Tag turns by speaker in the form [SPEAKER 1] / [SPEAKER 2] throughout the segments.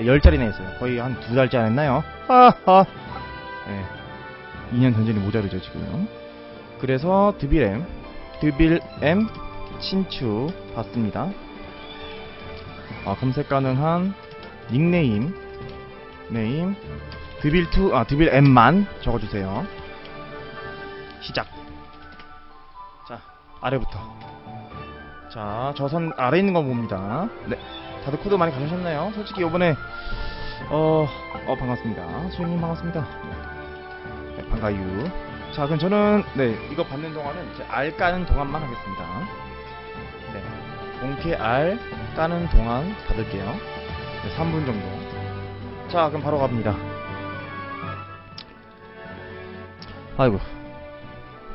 [SPEAKER 1] 네, 10짜리나 했어요. 거의 한 두 달째 안 했나요? 하하. 네. 2년 전전이 모자르죠, 지금. 그래서 드빌엠, 드빌엠 친추 받습니다. 아, 검색 가능한 닉네임, 네임, 드빌2, 아, 드빌엠만 적어주세요. 시작. 자, 아래부터. 자, 저 선 아래 있는 건 뭡니다. 네. 다들 코드 많이 가셨나요? 솔직히 요번에, 어, 어, 반갑습니다. 수현님 반갑습니다. 네, 반가유. 자, 그럼 저는, 네, 이거 받는 동안은 알 까는 동안만 하겠습니다. 네. 본캐 알 까는 동안 받을게요. 네, 3분 정도. 자, 그럼 바로 갑니다. 아이고.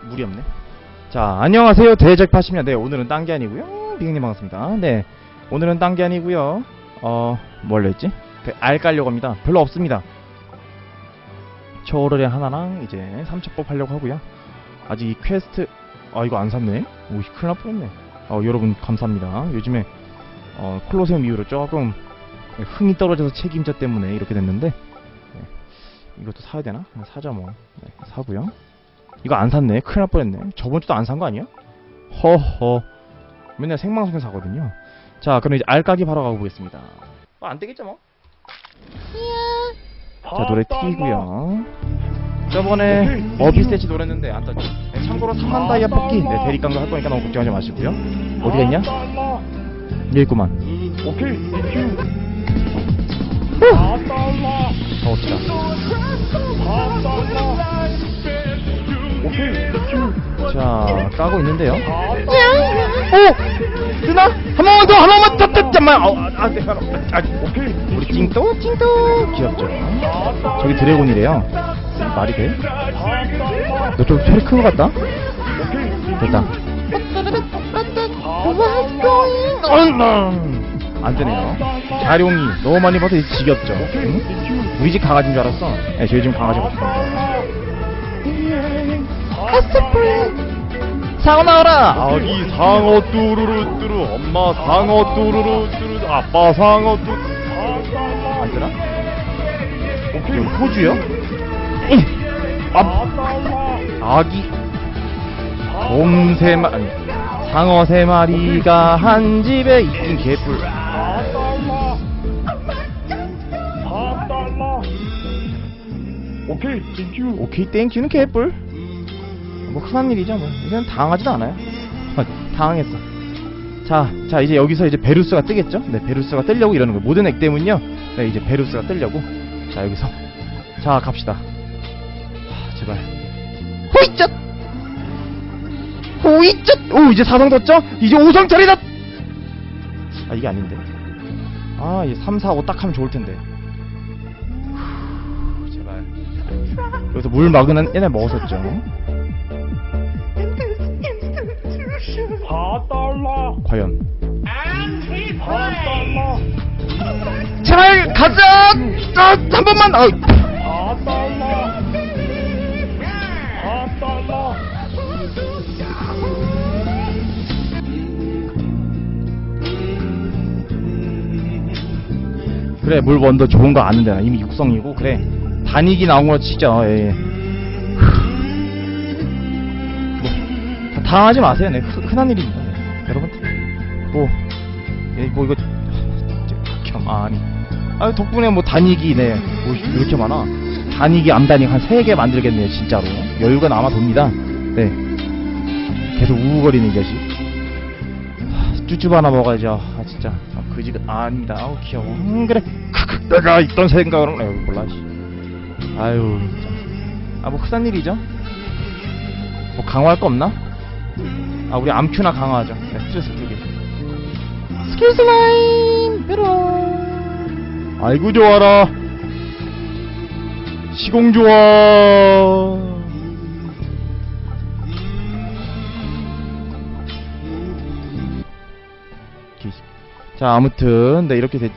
[SPEAKER 1] 물이 없네. 자, 안녕하세요. 대적 80년. 네, 오늘은 딴 게 아니고요. 비행님 반갑습니다. 네. 오늘은 딴 게 아니고요. 어, 뭘 했지? 그알 깔려고 합니다. 별로 없습니다. 초월의 하나랑 이제 3첩법 하려고 하고요. 아직 이 퀘스트 아 이거 안 샀네. 오, 큰일 날 뻔했네. 어, 여러분 감사합니다. 요즘에 어, 콜로세움 이후로 조금 흥이 떨어져서 책임자 때문에 이렇게 됐는데 네. 이것도 사야 되나? 사자 뭐. 네, 사고요. 이거 안 샀네. 큰일 날 뻔했네. 저번 주도 안 산 거 아니야? 허허. 맨날 생방송 사거든요. 자, 그럼 이제 알까기 바로 가보겠습니다. 어, 안 되겠죠 뭐? 자, 노래 튀고요. 저번에 어비스테치 노랬는데 안 떴죠. 네, 참고로 3만 다이아 뽑기 네, 대립강도 할 거니까 너무 걱정하지 마시고요. 어디가 있냐? 여기 있구만.
[SPEAKER 2] 오케이.
[SPEAKER 1] 가봅시다.
[SPEAKER 2] 오케이.
[SPEAKER 1] 자, 까고 있는데요.
[SPEAKER 2] 오!
[SPEAKER 1] 오! 뜨나? 한 번만 더, 한 번만 더, 더, 잠깐만. 어, 아, 아, 네, 아, 아,
[SPEAKER 2] 오케이,
[SPEAKER 1] 우리 찡또, 찡또. 귀엽죠? 저기 드래곤이래요. 말이 돼? 너 좀 소리 큰거 같다? 됐다. 안 되네요. 자룡이 너무 많이 봐서 이제 지겹죠. 응? 우리 집 강아지인 줄 알았어. 네, 저희 집 강아지가 없습니다. 상어 나와라! 아기 상어 뚜루루 뚜루 엄마 상어 뚜루루 뚜루 아빠 상어 뚜루 안 되나?
[SPEAKER 2] 오케이,
[SPEAKER 1] 호주요? 아, 아기 곰 세 마리 상어 세 마리가 한 집에 있긴 개뿔
[SPEAKER 2] 오케이, 땡큐.
[SPEAKER 1] 오케이 땡큐는 개뿔 뭐 흔한 일이죠 뭐. 이건 당하지도 않아요. 아, 당황했어. 자, 자 이제 여기서 이제 베루스가 뜨겠죠? 네 베루스가 뜨려고 이러는 거예요. 모든 액 때문요. 네 이제 베루스가 뜨려고. 자 여기서. 자 갑시다. 하, 제발. 호이젓 호이젓 오 이제 4성 떴죠? 이제 5성 차리다 아 이게 아닌데. 아 이제 3, 4, 5 딱 하면 좋을 텐데. 후, 제발. 여기서 물 막으는 옛날 먹었었죠
[SPEAKER 2] 4달러.
[SPEAKER 1] 과연
[SPEAKER 2] 4달러.
[SPEAKER 1] 제발 가자 아, 한 번만 아,
[SPEAKER 2] 4달러. 4달러.
[SPEAKER 1] 그래 물 원더 좋은 거 아는데 나 이미 육성이고 그래 단익이 나온 거 진짜 예. 뭐, 당하지 마세요. 네 흔- 흔한 일입니다. 네. 여러분. 뭐, 예, 뭐 이거 진짜 가만히 아 덕분에 뭐 단익이 네 뭐 이렇게 많아. 단익이 암단익 한 3개 만들겠네요 진짜로. 여유가 남아 돕니다. 네. 계속 우우거리는 이 자식 하, 쭈쭈 하나 먹어야죠. 아 진짜. 아, 그지가 아 닙니다. 아우 귀여워. 음, 그래. 크크 내가 있던 생각으로는 에이, 몰라 씨. 아유 아뭐 흔한 일이죠? 뭐 강화할 거 없나 아 우리 암큐나 강화하죠 네, 스트레스 풀기. 스킬 슬라임 뾰롱 아이고 좋아라. 시공 좋아. 자 아무튼 네 이렇게 됐죠